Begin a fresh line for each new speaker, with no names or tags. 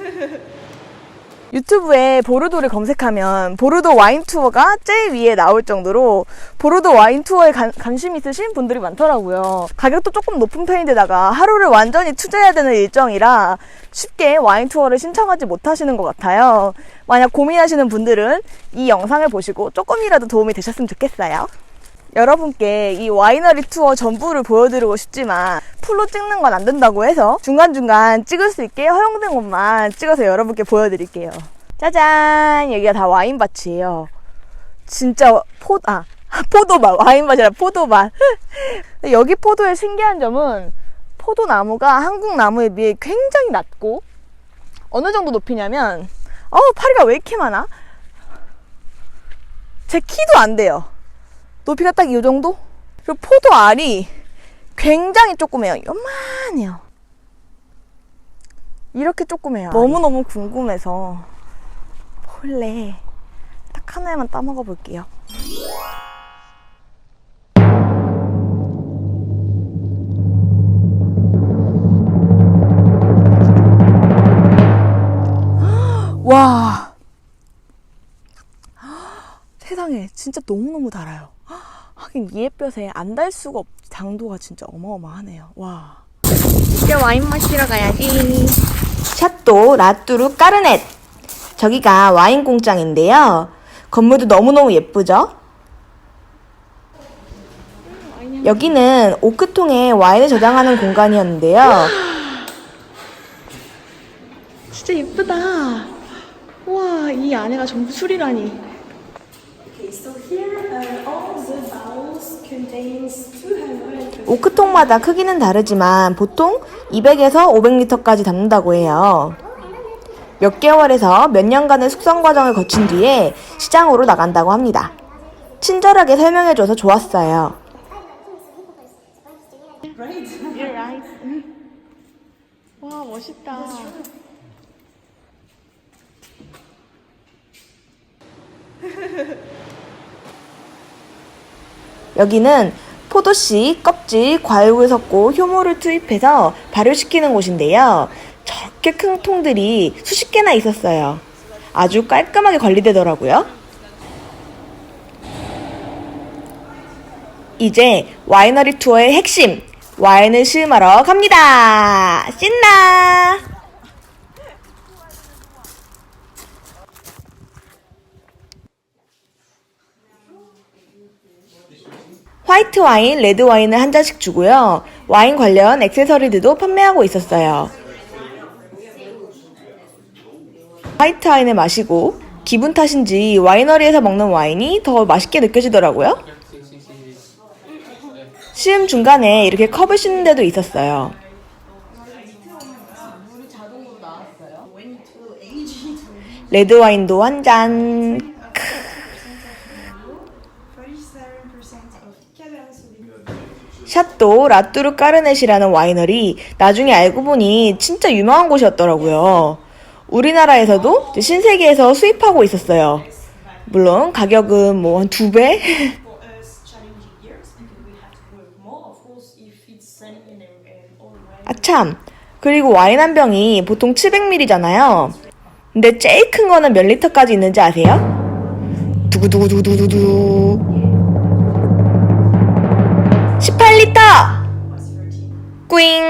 유튜브에 보르도를 검색하면 보르도 와인 투어가 제일 위에 나올 정도로 보르도 와인 투어에 관, 관심 있으신 분들이 많더라고요. 가격도 조금 높은 편인데다가 하루를 완전히 투자해야 되는 일정이라 쉽게 와인 투어를 신청하지 못하시는 것 같아요. 만약 고민하시는 분들은 이 영상을 보시고 조금이라도 도움이 되셨으면 좋겠어요. 여러분께 이 와이너리 투어 전부를 보여드리고 싶지만 풀로 찍는 건 안 된다고 해서 중간중간 찍을 수 있게 허용된 곳만 찍어서 여러분께 보여드릴게요. 짜잔! 여기가 다 와인밭이에요. 진짜 포, 아, 아니라 포도밭. 근데 여기 포도의 신기한 점은 포도나무가 한국 나무에 비해 굉장히 낮고 어느 정도 높이냐면 어 파리가 왜 이렇게 많아? 제 키도 안 돼요. 높이가 딱 이 정도? 그리고 포도 알이 굉장히 조그매요. 요만해요. 이렇게 조그매요. 너무너무 궁금해서 몰래 딱 하나만 따먹어 볼게요. 와. 세상에 진짜 너무너무 달아요. 하긴 이 햇볕에 안 달 수가 없. 당도가 진짜 어마어마하네요. 와.
이제 와인 마시러 가야지.
샤또 라뚜루 까르넷. 저기가 와인 공장인데요. 건물도 너무너무 예쁘죠? 여기는 오크통에 와인을 저장하는 공간이었는데요. 진짜 예쁘다. 와, 이 안에가 전부 술이라니.
So
오크통마다 크기는 다르지만 보통 200에서 500리터까지 담는다고 해요. 몇 개월에서 몇 년간의 숙성 과정을 거친 뒤에 시장으로 나간다고 합니다. 친절하게 설명해줘서 좋았어요. 와 멋있다. 여기는 포도씨, 껍질, 과육을 섞고 효모를 투입해서 발효시키는 곳인데요. 저렇게 큰 통들이 수십 개나 있었어요. 아주 깔끔하게 관리되더라고요. 이제 와이너리 투어의 핵심, 와인을 시음하러 갑니다. 신나! 화이트 와인, 레드 와인을 한 잔씩 주고요. 와인 관련 액세서리들도 판매하고 있었어요. 화이트 와인을 마시고 기분 탓인지 와이너리에서 먹는 와인이 더 맛있게 느껴지더라고요. 시음 중간에 이렇게 컵을 씻는 데도 있었어요. 레드 와인도 한 잔.
37% of Cabernet Sauvignon.
샤또 라뚜르 까르넷이라는 와이너리 나중에 알고 보니 진짜 유명한 곳이었더라고요. 우리나라에서도 신세계에서 수입하고 있었어요. 물론 가격은 뭐 한 두 배?
For us, challenging years because we have to work more. Of course, if it's sunny and, and all wine.
아 참. 그리고 와인 한 병이 보통 700ml잖아요. 근데 제일 큰 거는 몇 리터까지 있는지 아세요? 두구두구두구두구두. 18 리터! 꾸잉!